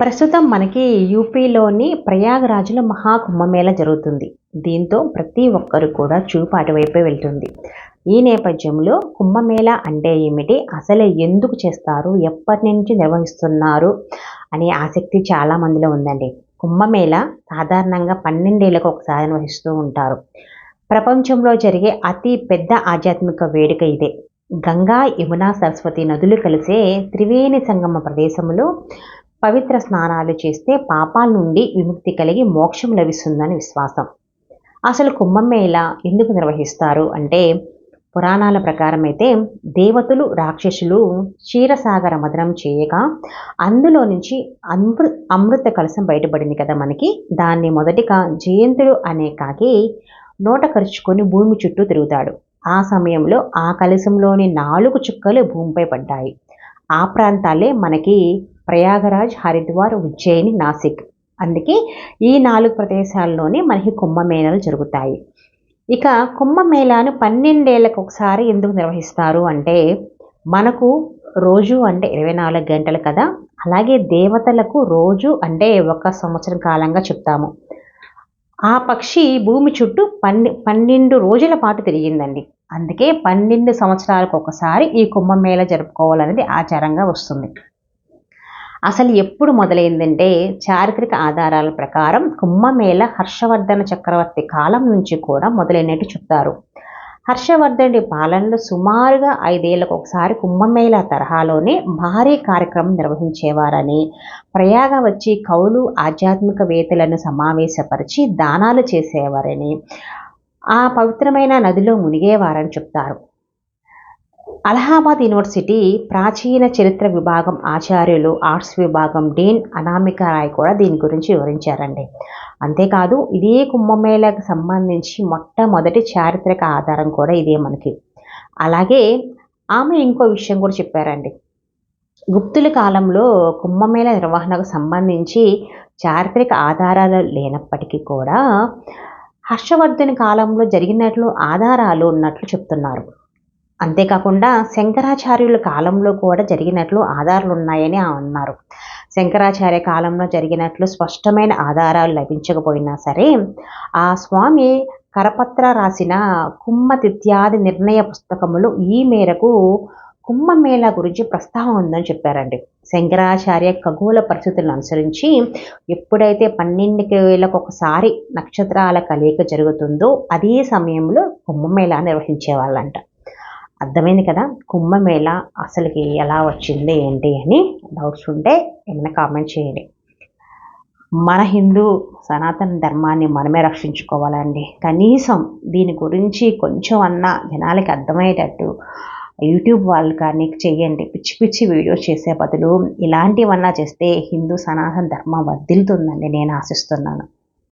ప్రస్తుతం మనకి యూపీలోని ప్రయాగరాజ్లో మహాకుంభమేళ జరుగుతుంది. దీంతో ప్రతి ఒక్కరు కూడా చూపు అటువైపే వెళ్తుంది. ఈ నేపథ్యంలో కుంభమేళ అంటే ఏమిటి? అసలు ఎందుకు చేస్తారు? ఎప్పటి నుంచి నిర్వహిస్తున్నారు? అనే ఆసక్తి చాలా మందిలో ఉందండి. కుంభమేళ సాధారణంగా పన్నెండేళ్ళకు ఒకసారి నిర్వహిస్తూ ఉంటారు. ప్రపంచంలో జరిగే అతి పెద్ద ఆధ్యాత్మిక వేడుక ఇదే. గంగా యమున సరస్వతి నదులు కలిసే త్రివేణి సంగమ ప్రదేశంలో పవిత్ర స్నానాలు చేస్తే పాపాల నుండి విముక్తి కలిగి మోక్షం లభిస్తుందని విశ్వాసం. అసలు కుంభమేళ ఎందుకు నిర్వహిస్తారు అంటే పురాణాల ప్రకారం అయితే దేవతలు రాక్షసులు క్షీరసాగర మదనం చేయగా అందులో నుంచి అమృ అమృత కలసం బయటపడింది కదా మనకి. దాన్ని మొదటిగా జయంతుడు అనే కాకి నోట ఖర్చుకొని భూమి చుట్టూ తిరుగుతాడు. ఆ సమయంలో ఆ కలశంలోని నాలుగు చుక్కలు భూమిపై పడ్డాయి. ఆ ప్రాంతాలే మనకి ప్రయాగరాజ్ హరిద్వార్ ఉజ్జయిని నాసిక్. అందుకే ఈ నాలుగు ప్రదేశాల్లోనే మనకి కుంభమేళాలు జరుగుతాయి. ఇక కుంభమేళాను పన్నెండేళ్ళకు ఒకసారి ఎందుకు నిర్వహిస్తారు అంటే మనకు రోజు అంటే ఇరవై నాలుగు గంటలు కదా అలాగే దేవతలకు రోజు అంటే ఒక సంవత్సరం కాలంగా చెప్తాము. ఆ పక్షి భూమి చుట్టూ పన్నె పన్నెండు రోజుల పాటు తిరిగిందండి. అందుకే పన్నెండు సంవత్సరాలకు ఒకసారి ఈ కుంభమేళ జరుపుకోవాలనేది ఆచారంగా వస్తుంది. అసలు ఎప్పుడు మొదలైందంటే చారిత్రక ఆధారాల ప్రకారం కుంభమేళ హర్షవర్ధన చక్రవర్తి కాలం నుంచి కూడా మొదలైనట్టు చెప్తారు. హర్షవర్ధనుడి పాలనలో సుమారుగా ఐదేళ్ళకు ఒకసారి కుంభమేళ తరహాలోనే భారీ కార్యక్రమం నిర్వహించేవారని ప్రయాగ వచ్చి కౌలు ఆధ్యాత్మికవేత్తలను సమావేశపరిచి దానాలు చేసేవారని ఆ పవిత్రమైన నదిలో మునిగేవారని చెప్తారు. అలహాబాద్ యూనివర్సిటీ ప్రాచీన చరిత్ర విభాగం ఆచార్యులు ఆర్ట్స్ విభాగం డీన్ అనామిక రాయ్ కూడా దీని గురించి వివరించారండి. అంతేకాదు ఇదే కుంభమేళకు సంబంధించి మొట్టమొదటి చారిత్రక ఆధారం కూడా ఇదే మనకి. అలాగే ఆమె ఇంకో విషయం కూడా చెప్పారండి. గుప్తుల కాలంలో కుంభమేళ నిర్వహణకు సంబంధించి చారిత్రక ఆధారాలు లేనప్పటికీ కూడా హర్షవర్ధన్ కాలంలో జరిగినట్లు ఆధారాలు ఉన్నట్లు చెప్తున్నారు. అంతేకాకుండా శంకరాచార్యుల కాలంలో కూడా జరిగినట్లు ఆధారాలు ఉన్నాయని అన్నారు. శంకరాచార్య కాలంలో జరిగినట్లు స్పష్టమైన ఆధారాలు లభించకపోయినా సరే ఆ స్వామి కరపత్ర రాసిన కుమ్మతిత్యాది నిర్ణయ పుస్తకములు ఈ మేరకు కుంభమేళా గురించి ప్రస్తావన ఉందని చెప్పారండి. శంకరాచార్య ఖగోళ పరిస్థితులను అనుసరించి ఎప్పుడైతే పన్నెండు వేలకు ఒకసారి నక్షత్రాల కలయిక జరుగుతుందో అదే సమయంలో కుంభమేళా నిర్వహించేవాళ్ళంట. అర్థమైంది కదా? కుంభమేళ అసలుకి ఎలా వచ్చింది ఏంటి అని డౌట్స్ ఉంటే ఏమైనా కామెంట్ చేయండి. మన హిందూ సనాతన ధర్మాన్ని మనమే రక్షించుకోవాలండి. కనీసం దీని గురించి కొంచెం అన్నా జనాలకి అర్థమయ్యేటట్టు యూట్యూబ్ వాళ్ళు కానీ చేయండి. పిచ్చి పిచ్చి వీడియోస్ చేసే బదులు ఇలాంటివన్నా చేస్తే హిందూ సనాతన ధర్మం వర్ధిల్తుందని నేను ఆశిస్తున్నాను.